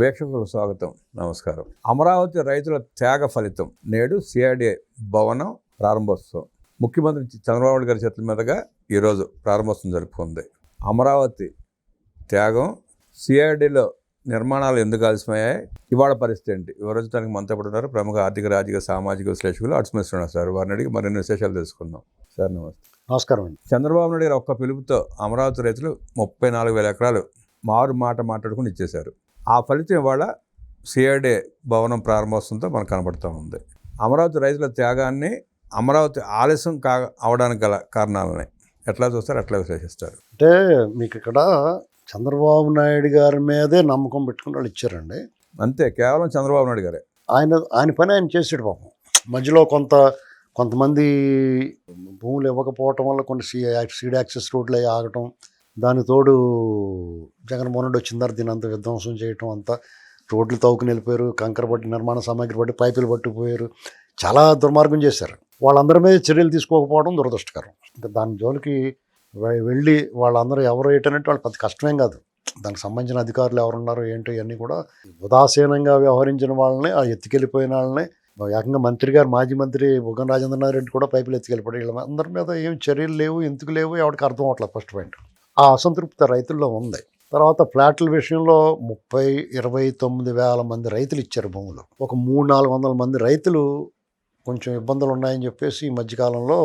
వీక్షకులకు స్వాగతం. నమస్కారం. అమరావతి రైతుల త్యాగ ఫలితం నేడు సిఆర్డీఏ భవనం ప్రారంభోత్సవం. ముఖ్యమంత్రి చంద్రబాబు నాయుడు గారి చేతుల మీదుగా ఈరోజు ప్రారంభోత్సవం జరుపుకుంది. అమరావతి త్యాగం సిఆర్డీలో నిర్మాణాలు ఎందుకు ఆలస్యమయ్యాయి? ఇవాళ పరిస్థితి ఏంటి? వివరించడానికి మనతో పాటు ఉన్నారు ప్రముఖ ఆర్థిక రాజకీయ సామాజిక విశ్లేషకులు అడ్స్మిస్తున్నారు సార్. వారిని అడిగి మరిన్ని విశేషాలు తెలుసుకుందాం. సార్ నమస్తే. నమస్కారం అండి. చంద్రబాబు నాయుడు గారు ఒక్క పిలుపుతో అమరావతి రైతులు ముప్పై నాలుగు వేల ఎకరాలు మారు మాట మాట్లాడుకుని ఇచ్చేశారు. ఆ ఫలితం ఇవాళ సిఆర్డే భవనం ప్రారంభోత్సవంతో మనకు కనబడుతూ ఉంది. అమరావతి రైతుల త్యాగాన్ని అమరావతి ఆలస్యం కా అవడానికి గల కారణాలని ఎట్లా చూస్తారు ఎట్లా విశ్లేషిస్తారు? అంటే మీకు ఇక్కడ చంద్రబాబు నాయుడు గారి మీదే నమ్మకం పెట్టుకుని వాళ్ళు ఇచ్చారండి. అంతే కేవలం చంద్రబాబు నాయుడు గారే. ఆయన ఆయన పని ఆయన చేసాడు పాపం. మధ్యలో కొంత కొంతమంది భూములు ఇవ్వకపోవటం వల్ల కొన్ని సీ సీడ్ యాక్సెస్ రోడ్లు అవి ఆగటం దాని తోడు జగన్మోహన్ రెడ్డి వచ్చిన తర్వాత దీని అంత విధ్వంసం చేయటం అంతా రోడ్లు తవ్వుకుని వెళ్ళిపోయారు కంకర పట్టి నిర్మాణ సామాగ్రి పట్టి పైపులు పట్టుకుపోయారు చాలా దుర్మార్గం చేశారు. వాళ్ళందరి మీద చర్యలు తీసుకోకపోవడం దురదృష్టకరం. ఇంకా దాని జోలికి వెళ్ళి వాళ్ళందరూ ఎవరు ఏంటంటే వాళ్ళు పెద్ద కష్టమేం కాదు. దానికి సంబంధించిన అధికారులు ఎవరున్నారో ఏంటో ఇవన్నీ కూడా ఉదాసీనంగా వ్యవహరించిన వాళ్ళని ఆ ఎత్తుకెళ్ళిపోయిన వాళ్ళని ఏకంగా మంత్రి గారు మాజీ మంత్రి బుగ్గన రాజేంద్రనాథ్ రెడ్డి కూడా పైపులు ఎత్తుకెళ్ళిపోయాడు వీళ్ళ అందరి మీద ఏం చర్యలు లేవు ఎందుకు లేవు ఎవరికి అర్థం అవట్లేదు ఫస్ట్ పాయింట్. ఆ అసంతృప్తి రైతుల్లో ఉంది. తర్వాత ఫ్లాట్ల విషయంలో ముప్పై ఇరవై తొమ్మిది వేల మంది రైతులు ఇచ్చారు భూములు. ఒక మూడు నాలుగు వందల మంది రైతులు కొంచెం ఇబ్బందులు ఉన్నాయని చెప్పేసి ఈ మధ్యకాలంలో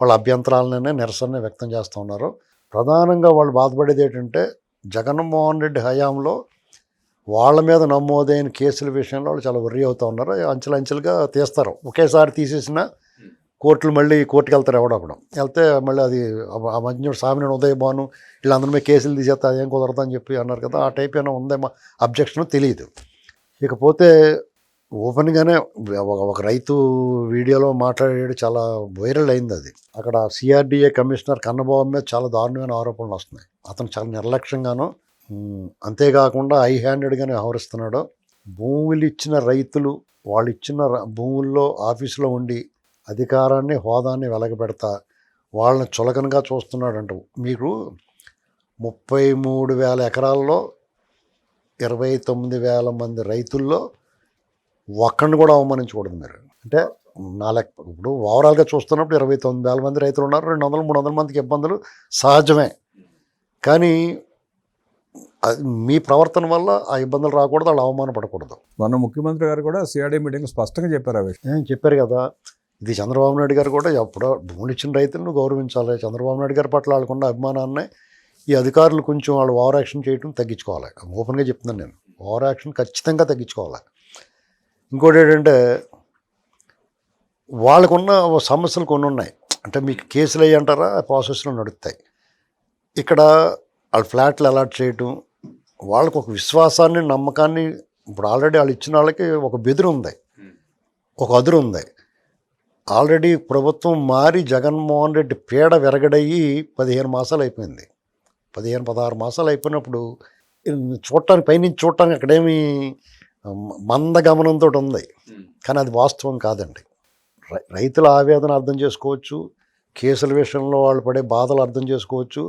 వాళ్ళ అభ్యంతరాలనే నిరసన వ్యక్తం చేస్తూ ఉన్నారు. ప్రధానంగా వాళ్ళు బాధపడేది ఏంటంటే జగన్మోహన్ రెడ్డి హయాంలో వాళ్ళ మీద నమోదైన కేసుల విషయంలో వాళ్ళు చాలా వర్రీ అవుతూ ఉన్నారు. అంచెలంచెలుగా తీస్తారు. ఒకేసారి తీసేసిన కోర్టులు మళ్ళీ కోర్టుకి వెళ్తారు ఎవడప్పుడు వెళ్తే మళ్ళీ అది ఆ- మంచి మధ్య సామినేని ఉదయ్ భాను వీళ్ళందరి మీద కేసులు తీసేస్తే ఏం కుదరదు అని చెప్పి అన్నారు కదా ఆ టైప్ ఏమైనా ఉందేమో అబ్జెక్షన్ తెలియదు. ఇకపోతే ఓపెన్గానే ఒక రైతు వీడియోలో మాట్లాడేది చాలా వైరల్ అయింది అది. అక్కడ సిఆర్డిఏ కమిషనర్ కన్నబాబు మీద చాలా దారుణమైన ఆరోపణలు వస్తున్నాయి. అతను చాలా నిర్లక్ష్యంగాను అంతేకాకుండా ఐ హ్యాండెడ్గానే వ్యవహరిస్తున్నాడు. భూములు ఇచ్చిన రైతులు వాళ్ళు ఇచ్చిన భూముల్లో ఆఫీసులో ఉండి అధికారాన్ని హోదాన్ని వెలగబెడతా వాళ్ళని చులకనగా చూస్తున్నాడంట. మీకు ముప్పై మూడు వేల ఎకరాల్లో ఇరవై తొమ్మిది వేల మంది రైతుల్లో ఒక్కడిని కూడా అవమానించకూడదు మీరు. అంటే నా లెక్క ఇప్పుడు ఓవరాల్గా చూస్తున్నప్పుడు ఇరవై తొమ్మిది వేల మంది రైతులు ఉన్నారు రెండు వందలు మూడు వందల మందికి ఇబ్బందులు సహజమే. కానీ అది మీ ప్రవర్తన వల్ల ఆ ఇబ్బందులు రాకూడదు వాళ్ళు అవమానపడకూడదు. మొన్న ముఖ్యమంత్రి గారు కూడా సిఆర్డీ మీటింగ్ స్పష్టంగా చెప్పారు ఆ విషయం. చెప్పారు కదా ఇది చంద్రబాబు నాయుడు గారు కూడా ఎప్పుడో భూములు ఇచ్చిన రైతులను గౌరవించాలి. చంద్రబాబు నాయుడు గారి పట్ల వాళ్ళకున్న అభిమానాన్ని ఈ అధికారులు కొంచెం వాళ్ళు ఓవర్ యాక్షన్ చేయడం తగ్గించుకోవాలి. ఓపెన్గా చెప్తున్నాను నేను. ఓవర్ యాక్షన్ ఖచ్చితంగా తగ్గించుకోవాలి. ఇంకోటి ఏంటంటే వాళ్ళకున్న సమస్యలు కొన్ని ఉన్నాయి. అంటే మీకు కేసులు అయ్యి అంటారా? ప్రాసెస్లో నడుస్తాయి. ఇక్కడ వాళ్ళ ఫ్లాట్లు అలాట్ చేయటం వాళ్ళకు ఒక విశ్వాసాన్ని నమ్మకాన్ని ఇప్పుడు ఆల్రెడీ వాళ్ళు ఇచ్చిన వాళ్ళకి ఒక బెదురు ఉంది. ఒక అదురు ఉంది. ఆల్రెడీ ప్రభుత్వం మారి జగన్మోహన్ రెడ్డి పీడ విరగడయ్యి పదిహేను మాసాలు అయిపోయింది. పదిహేను పదహారు మాసాలు అయిపోయినప్పుడు చూడటానికి పైనుంచి చూడటానికి అక్కడేమి మంద గమనంతో ఉంది. కానీ అది వాస్తవం కాదండి. రైతుల ఆవేదన అర్థం చేసుకోవచ్చు. కేసుల విషయంలో వాళ్ళు పడే బాధలు అర్థం చేసుకోవచ్చు.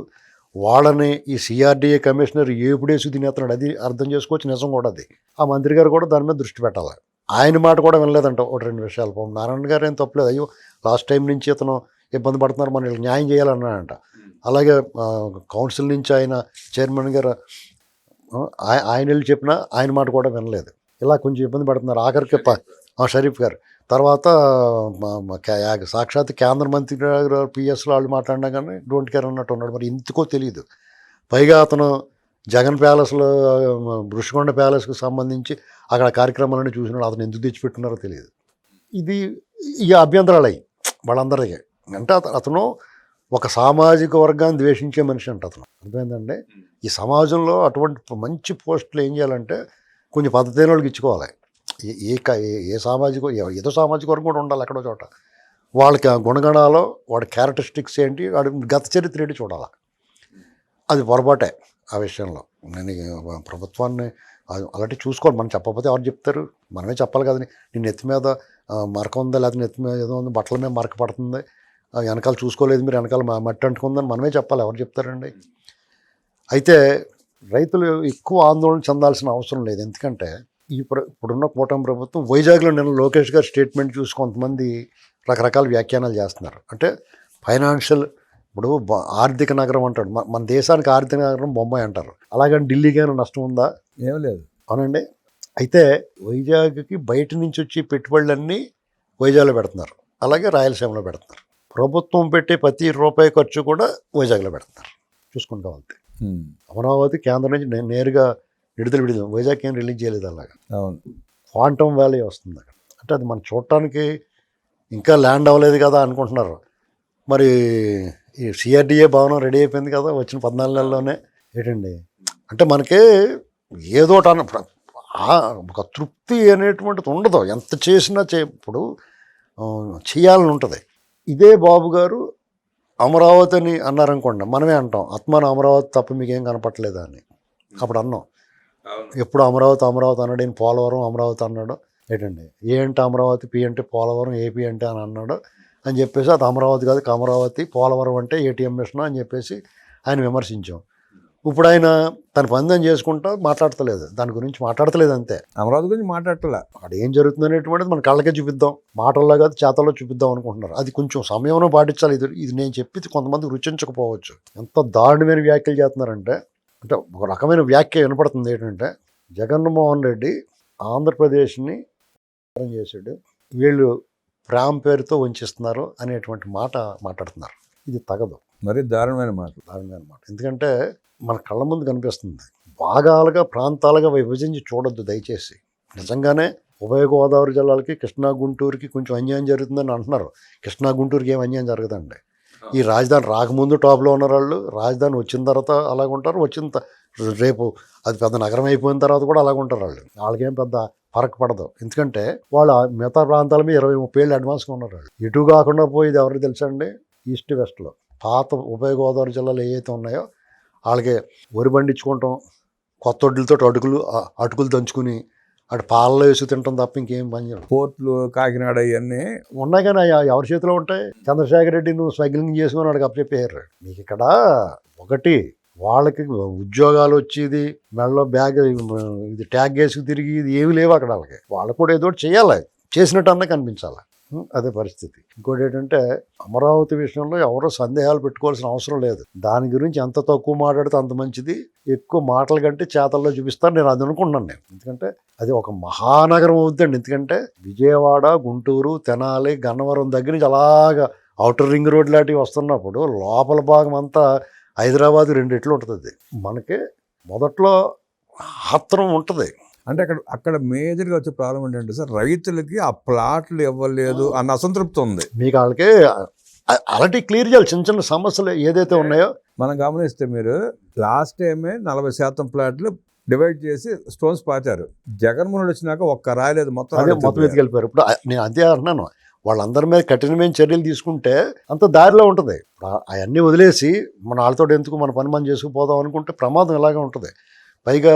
వాళ్ళని ఈ సిఆర్డీఏ కమిషనర్ ఏపుడేసి తినేస్తున్నాడు అది అర్థం చేసుకోవచ్చు. నిజం కూడా అది. ఆ మంత్రి గారు కూడా దాని మీద దృష్టి పెట్టాలి. ఆయన మాట కూడా వినలేదంట. ఒకటి రెండు విషయాలు. పాపం నారాయణ గారు ఏం తప్పలేదు. అయ్యో లాస్ట్ టైం నుంచి ఇతను ఇబ్బంది పడుతున్నారు మన వీళ్ళకి న్యాయం చేయాలన్నాడంట. అలాగే కౌన్సిల్ నుంచి ఆయన చైర్మన్ గారు ఆయన వెళ్ళి చెప్పినా ఆయన మాట కూడా వినలేదు. ఇలా కొంచెం ఇబ్బంది పడుతున్నారు. ఆఖరికి ప- ఆ, షరీఫ్ గారు. తర్వాత సాక్షాత్ కేంద్ర మంత్రి గారు పిఎస్లో వాళ్ళు మాట్లాడినా కానీ డోంట్ కేర్ అన్నట్టు ఉన్నాడు. మరి ఎందుకో తెలియదు పైగా అతను జగన్ ప్యాలెస్లో ఋషికొండ ప్యాలెస్కి సంబంధించి అక్కడ కార్యక్రమాలన్నీ చూసినాడు అతను ఎందుకు తెచ్చిపెట్టున్నారో తెలియదు. ఇది ఈ అభ్యంతరాలయ్యి వాళ్ళందరికీ. అంటే అతను ఒక సామాజిక వర్గాన్ని ద్వేషించే మనిషి అంట అతను. అర్థమైందండి? ఈ సమాజంలో అటువంటి మంచి పోస్టులు ఏం చేయాలంటే కొంచెం పద్ధతి వాళ్ళకి ఇచ్చుకోవాలి. ఏ- ఏ ఏ- సామాజిక ఏదో సామాజిక వర్గం కూడా ఉండాలి ఎక్కడో చోట. వాళ్ళకి గుణగణాలు వాడి క్యారెక్టరిస్టిక్స్ ఏంటి వాడి గత చరిత్ర ఏంటి చూడాలి. అది పొరపాటే. ఆ విషయంలో. నేను ప్రభుత్వాన్ని అలాంటి చూసుకోవాలి. మనం చెప్పకపోతే ఎవరు చెప్తారు? మనమే చెప్పాలి కదా నీ నెత్తి మీద మరక ఉందా? లేకపోతే నెత్తి మీద ఏదో ఉంది? బట్టల మీద మరక పడుతుంది? ఆ, వెనకాల చూసుకోలేదు మీరు? వెనకాల మట్టి అంటుకుందని మనమే చెప్పాలి. ఎవరు చెప్తారండి? అయితే రైతులు ఎక్కువ ఆందోళన చెందాల్సిన అవసరం లేదు. ఎందుకంటే ఈ ఇప్పుడున్న కూటమి ప్రభుత్వం వైజాగ్లో నిన్న లోకేష్ గారి స్టేట్మెంట్ చూసి కొంతమంది రకరకాల వ్యాఖ్యానాలు చేస్తున్నారు. అంటే ఫైనాన్షియల్ ఇప్పుడు ఆర్థిక నగరం అంటాడు. మన- దేశానికి ఆర్థిక నగరం బొంబాయి అంటారు. అలాగని ఢిల్లీకి ఏమైనా నష్టం ఉందా? ఏం లేదు. అవునండి. అయితే వైజాగ్కి బయట నుంచి వచ్చి పెట్టుబడులన్నీ వైజాగ్లో పెడుతున్నారు. అలాగే రాయలసీమలో పెడుతున్నారు. ప్రభుత్వం పెట్టే ప్రతి రూపాయి ఖర్చు కూడా వైజాగ్లో పెడుతున్నారు. చూసుకుంటా వెళ్తే ఉమ్, అమరావతి కేంద్రం నుంచి నేరుగా విడుదల విడుదల వైజాగ్ ఏం రిలీజ్ చేయలేదు అలాగా. అవును. క్వాంటమ్ వ్యాలీ వస్తుంది అక్కడ. అంటే అది మనం చూడటానికి ఇంకా ల్యాండ్ అవ్వలేదు కదా అనుకుంటున్నారు. మరి ఈ సిఆర్డిఏ భవనం రెడీ అయిపోయింది కదా వచ్చిన పద్నాలుగు నెలల్లోనే. ఏంటండి? అంటే మనకి ఏదో ఒక తృప్తి అనేటువంటిది ఉండదు. ఎంత చేసినా చే ఇప్పుడు చేయాలని ఉంటుంది. ఇదే బాబు గారు అమరావతి అని అన్నారనుకోండి మనమే అంటాం ఆత్మాన అమరావతి తప్ప మీకేం కనపట్లేదా అని. అప్పుడు అన్నాం ఎప్పుడు అమరావతి అమరావతి అన్నాడు ఈయన పోలవరం అమరావతి అన్నాడు? ఏంటండి? ఏ అంటే అమరావతి పి అంటే పోలవరం ఏపీ అంటే అని అన్నాడు. అని చెప్పేసి అది అమరావతి కాదు అమరావతి పోలవరం అంటే ఏటీఎం మిషన్ అని చెప్పేసి ఆయన విమర్శించాం. ఇప్పుడు ఆయన తన పందెం చేసుకుంటా మాట్లాడతలేదు. దాని గురించి మాట్లాడతలేదు అంతే. అమరావతి గురించి మాట్లాడటలా. అక్కడ ఏం జరుగుతుంది అనేటువంటిది మన కళ్ళకే చూపిద్దాం. మాటల్లో కాదు చేతల్లో చూపిద్దాం అనుకుంటున్నారు. అది కొంచెం సమయంలో పాటించాలి. ఇది ఇది నేను చెప్పి కొంతమంది రుచించకపోవచ్చు. ఎంత దారుణమైన వ్యాఖ్యలు చేస్తున్నారంటే అంటే ఒక రకమైన వ్యాఖ్య వినపడుతుంది ఏంటంటే జగన్మోహన్ రెడ్డి ఆంధ్రప్రదేశ్ని చేశాడు. వీళ్ళు ప్రేమ పేరుతో వంచిస్తున్నారు అనేటువంటి మాట మాట్లాడుతున్నారు. ఇది తగదు. మరి దారుణమైన మాట. దారుణమైన మాట. ఎందుకంటే మన కళ్ళ ముందు కనిపిస్తుంది. భాగాలుగా ప్రాంతాలుగా విభజించి చూడొద్దు దయచేసి. నిజంగానే ఉభయ గోదావరి జిల్లాలకి కృష్ణా గుంటూరుకి కొంచెం అన్యాయం జరుగుతుందని అంటున్నారు. కృష్ణా గుంటూరుకి ఏం అన్యాయం జరగదండి. ఈ రాజధాని రాకముందు టాప్లో ఉన్న వాళ్ళు. రాజధాని వచ్చిన తర్వాత అలాగ ఉంటారు వచ్చిన రేపు అది పెద్ద నగరం అయిపోయిన తర్వాత కూడా అలాగ ఉంటారు వాళ్ళు. వాళ్ళకేం పెద్ద ఫరక్ పడదు ఎందుకంటే వాళ్ళు మిగతా ప్రాంతాల మీద ఇరవై ముప్పై ఏళ్ళు అడ్వాన్స్గా ఉన్నారు వాళ్ళు. ఇటు కాకుండా పోయేది ఎవరికి తెలుసా అండి ఈస్ట్ వెస్ట్లో పాత ఉభయ గోదావరి జిల్లాలు ఏవైతే ఉన్నాయో వాళ్ళకి వరి పండించుకుంటాం కొత్త వడ్లతో అటుకులు అటుకులు దంచుకుని అటు పాలలో వేసి తింటాం తప్ప ఇంకేం పని పోర్ట్లు కాకినాడ ఇవన్నీ ఉన్నాయి కానీ ఎవరి చేతిలో ఉంటాయి? చంద్రశేఖర్ రెడ్డి నువ్వు స్మగ్లింగ్ చేసుకుని వాడికి అప్పచెప్పారు మీకు ఇక్కడ ఒకటి వాళ్ళకి ఉద్యోగాలు వచ్చేది మెడలో బ్యాగ్ ఇది ట్యాగ్ వేసి తిరిగి ఇది ఏమి లేవు అక్కడ వాళ్ళకి. వాళ్ళు కూడా ఏదో ఒకటి చేయాలి చేసినట్టు అన్న కనిపించాలి. అదే పరిస్థితి. ఇంకోటి ఏంటంటే అమరావతి విషయంలో ఎవరో సందేహాలు పెట్టుకోవాల్సిన అవసరం లేదు. దాని గురించి ఎంత తక్కువ మాట్లాడితే అంత మంచిది. ఎక్కువ మాటల కంటే చేతల్లో చూపిస్తారు నేను అది అనుకుంటున్నాను నేను. ఎందుకంటే అది ఒక మహానగరం అవుతుందండి ఎందుకంటే విజయవాడ గుంటూరు తెనాలి గన్నవరం దగ్గర నుంచి అలాగా అవుటర్ రింగ్ రోడ్ లాంటివి వస్తున్నప్పుడు లోపల భాగం అంతా హైదరాబాద్ రెండు రెట్లు ఉంటుంది మనకి మొదట్లో ఆత్రం ఉంటుంది. అంటే అక్కడ అక్కడ మేజర్గా వచ్చే ప్రాబ్లం ఏంటంటే సార్ రైతులకి ఆ ప్లాట్లు ఇవ్వలేదు అన్న అసంతృప్తి ఉంది. మీకు వాళ్ళకి అలాంటి క్లియర్ చేయాలి చిన్న చిన్న సమస్యలు ఏదైతే ఉన్నాయో. మనం గమనిస్తే మీరు లాస్ట్ టైమే నలభై శాతం ప్లాట్లు డివైడ్ చేసి స్టోన్స్ పాచారు. జగన్మోహన్ వచ్చినాక ఒక్క రాయలేదు మొత్తం. మొత్తం ఎత్తుకెళ్ళిపోయారు. ఇప్పుడు నేను అదే అంటున్నాను. వాళ్ళందరి మీద కఠినమైన చర్యలు తీసుకుంటే అంత దారిలో ఉంటుంది. అవన్నీ వదిలేసి మన వాళ్ళతో ఎందుకు మన పని మనం చేసుకుపోదాం అనుకుంటే ప్రమాదం ఇలాగే ఉంటుంది. పైగా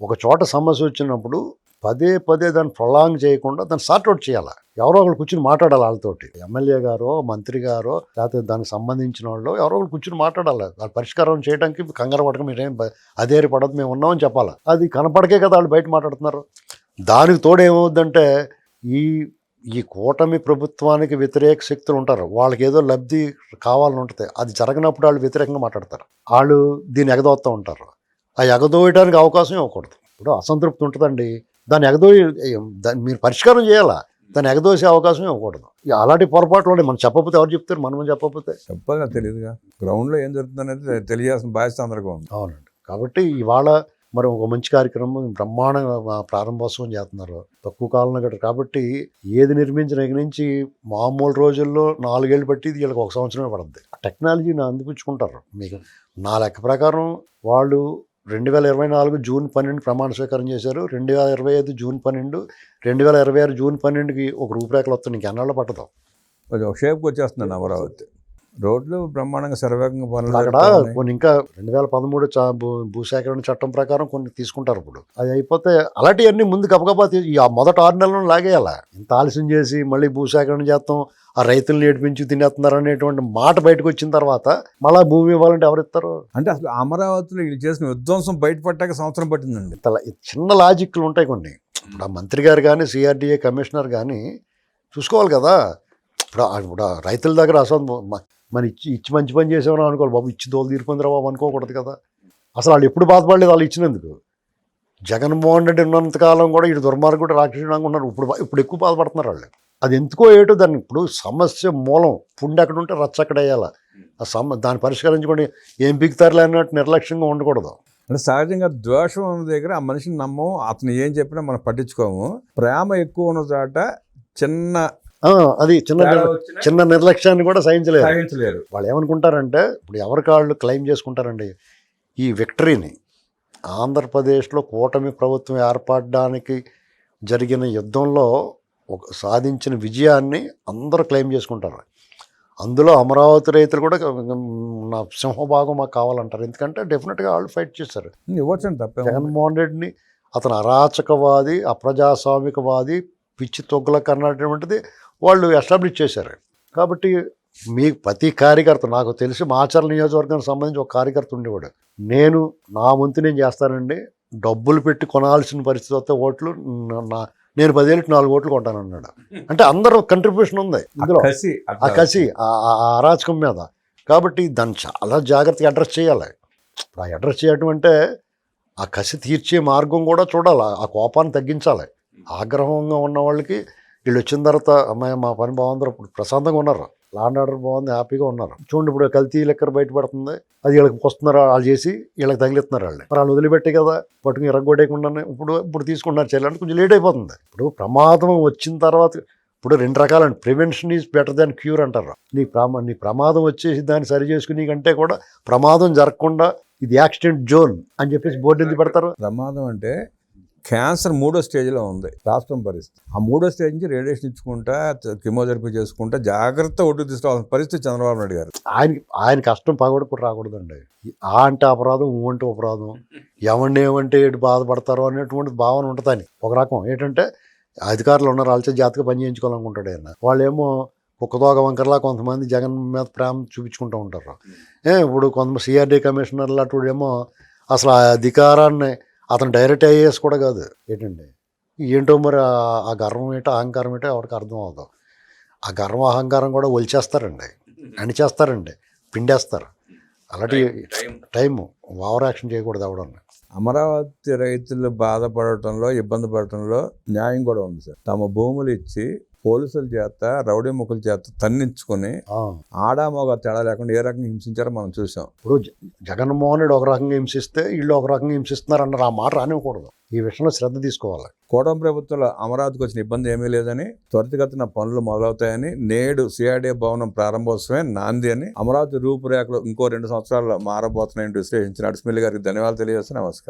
ఒక చోట సమస్య వచ్చినప్పుడు పదే పదే దాన్ని ప్రొలాంగ్ చేయకుండా దాన్ని సార్ట్అవుట్ చేయాలి? ఎవరో ఒకరు కూర్చుని మాట్లాడాలి వాళ్ళతోటి. ఎమ్మెల్యే గారో మంత్రి గారో లేకపోతే దానికి సంబంధించిన వాళ్ళు ఎవరో ఒకరు కూర్చుని మాట్లాడాలి. వాళ్ళ పరిష్కారం చేయడానికి కంగారు పడక మీరేం అదేరి పడదు మేము ఉన్నామని చెప్పాలి? అది కనపడకే కదా వాళ్ళు బయట మాట్లాడుతున్నారు. దానికి తోడేమవుద్దంటే ఈ ఈ కూటమి ప్రభుత్వానికి వ్యతిరేక శక్తులు ఉంటారు. వాళ్ళకి ఏదో లబ్ధి కావాలని ఉంటుంది అది జరగనప్పుడు వాళ్ళు వ్యతిరేకంగా మాట్లాడతారు. వాళ్ళు దీన్ని ఎగదోస్తూ ఉంటారు. ఆ ఎగదోయడానికి అవకాశం ఇవ్వకూడదు. ఇప్పుడు అసంతృప్తి ఉంటుందండి. దాన్ని ఎగదోయి దాన్ని మీరు పరిష్కారం చేయాలా? దాన్ని ఎగదోసే అవకాశం ఇవ్వకూడదు. అలాంటి పొరపాట్లు ఉన్నాయి. మనం చెప్పకపోతే ఎవరు చెప్తారు? మనం చెప్పకపోతే? చెప్పాలి తెలియదుగా. గ్రౌండ్లో ఏం జరుగుతుంది అనేది తెలియాల్సిన బాధ్యత అందరికీ ఉంది. అవునండి. కాబట్టి ఇవాళ మరి ఒక మంచి కార్యక్రమం బ్రహ్మాండంగా మా ప్రారంభోత్సవం చేస్తున్నారు. తక్కువ కాలంలో గట్రా. కాబట్టి ఏది నిర్మించిన నుంచి మామూలు రోజుల్లో నాలుగేళ్ళు పట్టి వీళ్ళకి ఒక సంవత్సరమే పడుతుంది టెక్నాలజీని అందిపుచ్చుకుంటారు. మీకు నా లెక్క ప్రకారం వాళ్ళు రెండు వేల ఇరవై నాలుగు జూన్ పన్నెండు ప్రమాణ స్వీకారం చేశారు. రెండు వేల ఇరవై ఐదు జూన్ పన్నెండు రెండు వేల ఇరవై ఆరు జూన్ పన్నెండుకి ఒక రూపురేఖలు వస్తాయి నీకు ఎన్నాళ్ళు పట్టదు కొంచెం షేప్కి వచ్చేస్తుందండి అమరావతి. రోడ్లు బ్రహ్మాండంగా శరవేగంగా పనులు అక్కడ. కొన్ని ఇంకా రెండు వేల పదమూడు చా- భూ- భూసేకరణ చట్టం ప్రకారం కొన్ని తీసుకుంటారు ఇప్పుడు. అది అయిపోతే అలాంటివన్నీ ముందు గబగబా ఆ మొదట ఆరు నెలలను లాగేయాల? ఇంత ఆలస్యం చేసి మళ్ళీ భూసేకరణ చేస్తాం ఆ రైతులను ఏడిపించి తినేస్తున్నారు అనేటువంటి మాట బయటకు వచ్చిన తర్వాత మళ్ళా భూమి ఇవ్వాలంటే ఎవరు ఇస్తారు అంటే అసలు అమరావతిలో వీళ్ళు చేసిన విధ్వంసం బయటపడ్డాక సంవత్సరం పట్టిందండి. చిన్న లాజిక్లు ఉంటాయి కొన్ని. ఇప్పుడు ఆ మంత్రి గారు కానీ సిఆర్డిఏ కమిషనర్ కానీ చూసుకోవాలి కదా. ఇప్పుడు ఇప్పుడు రైతుల దగ్గర అసలు మన ఇచ్చి ఇచ్చి మంచి పని చేసేవారు అనుకోవాలి. బాబు ఇచ్చి దోలు తీరిపోయిందిరా బాబు అనుకోకూడదు కదా. అసలు వాళ్ళు ఎప్పుడు బాధపడలేదు వాళ్ళు ఇచ్చినందుకు. జగన్మోహన్ రెడ్డి ఉన్నంతకాలం కూడా ఇటు దుర్మార్గుడు రాక్షసుడు ఉన్నారు. ఇప్పుడు ఇప్పుడు ఎక్కువ బాధపడుతున్నారు వాళ్ళు. అది ఎందుకో ఏటో దాన్ని ఇప్పుడు సమస్య మూలం పుండి అక్కడ ఉంటే రచ్చ అక్కడ వేయాలి. ఆ సమ దాన్ని పరిష్కరించుకొని ఏం పిగుతారులే అన్నట్టు నిర్లక్ష్యంగా ఉండకూడదు. అంటే సహజంగా ద్వేషం ఉన్న దగ్గర ఆ మనిషిని నమ్మం అతను ఏం చెప్పినా మనం పట్టించుకోము. ప్రేమ ఎక్కువ ఉన్న చాట చిన్న అది చిన్న చిన్న నిర్లక్ష్యాన్ని కూడా సహించలేదు సహించలేరు. వాళ్ళు ఏమనుకుంటారంటే ఇప్పుడు ఎవరి కాళ్ళు క్లెయిమ్ చేసుకుంటారండి? ఈ విక్టరీని ఆంధ్రప్రదేశ్లో కూటమి ప్రభుత్వం ఏర్పడడానికి జరిగిన యుద్ధంలో ఒక సాధించిన విజయాన్ని అందరూ క్లెయిమ్ చేసుకుంటారు. అందులో అమరావతి రైతులు కూడా నా సింహభాగం మాకు కావాలంటారు. ఎందుకంటే డెఫినెట్గా వాళ్ళు ఫైట్ చేశారు. ఇవ్వచ్చండి తప్పే జగన్మోహన్ రెడ్డిని అతను అరాచకవాది అప్రజాస్వామికవాది పిచ్చి తొగ్గులకు అన్నటువంటిది వాళ్ళు ఎస్టాబ్లిష్ చేశారు. కాబట్టి మీ ప్రతి కార్యకర్త నాకు తెలిసి మాచర్ల నియోజకవర్గానికి సంబంధించి ఒక కార్యకర్త ఉండేవాడు. నేను నా వంతు నేను చేస్తానండి. డబ్బులు పెట్టి కొనాల్సిన పరిస్థితి వస్తే ఓట్లు నా- నేను పదేళ్ళకి నాలుగు ఓట్లు కొంటానన్నాడు. అంటే అందరూ కంట్రిబ్యూషన్ ఉంది ఇందులో. కసి ఆ. కసి ఆ- అరాచకం మీద. కాబట్టి దాన్ని చాలా జాగ్రత్తగా అడ్రస్ చేయాలి. ఇప్పుడు ఆ అడ్రస్ చేయటం అంటే ఆ కసి తీర్చే మార్గం కూడా చూడాలి. ఆ కోపాన్ని తగ్గించాలి. ఆగ్రహంగా ఉన్న వాళ్ళకి వీళ్ళు వచ్చిన తర్వాత అమ్మాయి మా పని బాగుంది ఇప్పుడు ప్రశాంతంగా ఉన్నారు? లాండ్ ఆర్డర్ బాగుంది హ్యాపీగా ఉన్నారు? చూడండి ఇప్పుడు కల్తీ లెక్కర్ బయటపడుతుంది. అది వీళ్ళకి వస్తున్నారు? వాళ్ళు చేసి వీళ్ళకి తగిలిస్తున్నారు వాళ్ళు. మరి వాళ్ళు వదిలిపెట్టే కదా పట్టుకుని ఎరగొట్టేయకుండానే ఇప్పుడు ఇప్పుడు తీసుకుంటున్నారు చేయాలంటే కొంచెం లేట్ అయిపోతుంది ఇప్పుడు ప్రమాదం వచ్చిన తర్వాత ఇప్పుడు రెండు రకాలండి. Prevention is better than cure అంటారు. నీ ప్రమా నీ ప్రమాదం వచ్చేసి దాన్ని సరి చేసుకుని కంటే కూడా ప్రమాదం జరగకుండా ఇది యాక్సిడెంట్ జోన్ అని చెప్పేసి బోర్డు ఎందుకు పెడతారు? ప్రమాదం అంటే క్యాన్సర్ మూడో స్టేజ్లో ఉంది రాష్ట్రం పరిస్థితి. ఆ మూడో స్టేజ్ నుంచి రేడియేషన్ ఇచ్చుకుంటా కెమోథెరపీ చేసుకుంటా జాగ్రత్త ఒడ్డు తీసుకోవాల్సిన పరిస్థితి చంద్రబాబు నాయుడు గారు ఆయన ఆయన కష్టం పగొడుకు రాకూడదండి. ఆ అంటే అపరాధం ఊ అంటే అపరాధం ఎవరిని ఏమంటే ఏంటి బాధపడతారో అనేటువంటి భావన ఉంటుంది అని ఒక రకం ఏంటంటే అధికారులు ఉన్నారు వాళ్ళతో జాతక పని చేయించుకోవాలనుకుంటాడు ఆయన. వాళ్ళేమో కుక్కదోగ వంకరలా కొంతమంది జగన్ మీద ప్రేమ చూపించుకుంటూ ఉంటారు. ఇప్పుడు కొంత సిఆర్డీ కమిషనర్లు ఏమో అసలు ఆ అధికారాన్ని అతను డైరెక్ట్ ఐఏఎస్ కూడా కాదు. ఏంటండి? ఏంటో మరి ఆ- గర్వం ఏంటో అహంకారం ఏంటో ఎవరికి అర్థం అవుతాం ఆ గర్వం అహంకారం కూడా ఒలిచేస్తారండి. అణిచేస్తారండి. పిండేస్తారు. అలాంటి టైము. ఓవర్ యాక్షన్ చేయకూడదు ఎవడన్నా. అమరావతి రైతులు బాధపడటంలో ఇబ్బంది పడటంలో న్యాయం కూడా ఉంది సార్. తమ భూములు ఇచ్చి పోలీసుల చేత రౌడీ ముక్కుల చేత తన్నించుకొని. ఆడామోగ తేడా లేకుండా ఏ రకంగా హింసించారో మనం చూసాం ఇప్పుడు జగన్మోహన్ రెడ్డి ఒక రకంగా హింసిస్తే వీళ్ళు ఒక రకంగా హింసిస్తున్నారు అన్నారు ఆ మాట రానివ్వకూడదు. ఈ విషయంలో శ్రద్ధ తీసుకోవాలి. కూటమి ప్రభుత్వంలో అమరావతికి వచ్చిన ఇబ్బంది ఏమీ లేదని త్వరితగతిన పనులు మొదలవుతాయని నేడు సిఆర్డీఏ భవనం ప్రారంభోత్సవమే నాంది అని అమరావతి రూపురేఖలు ఇంకో రెండు సంవత్సరాల్లో మారబోతున్నాయని విశ్లేషించిన అడిస్మిల్లి గారికి ధన్యవాదాలు తెలియజేస్తే నమస్కారం.